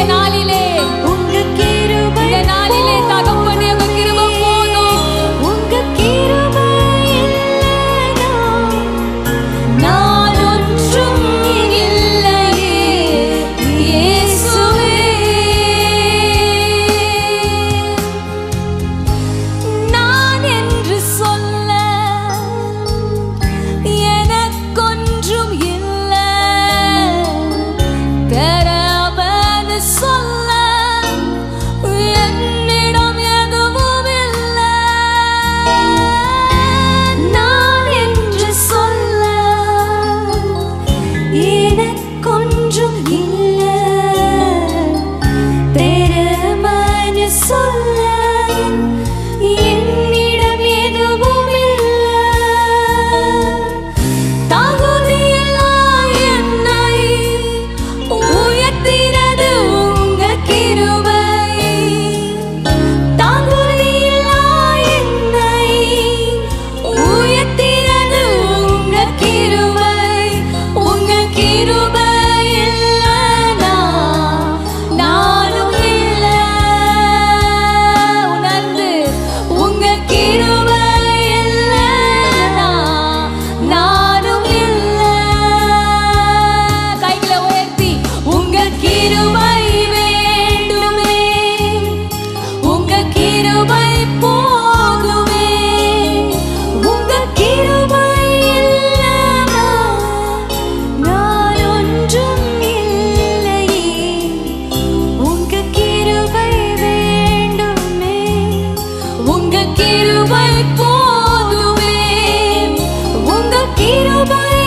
que கிருபை போதுமே. உங்க கிருபை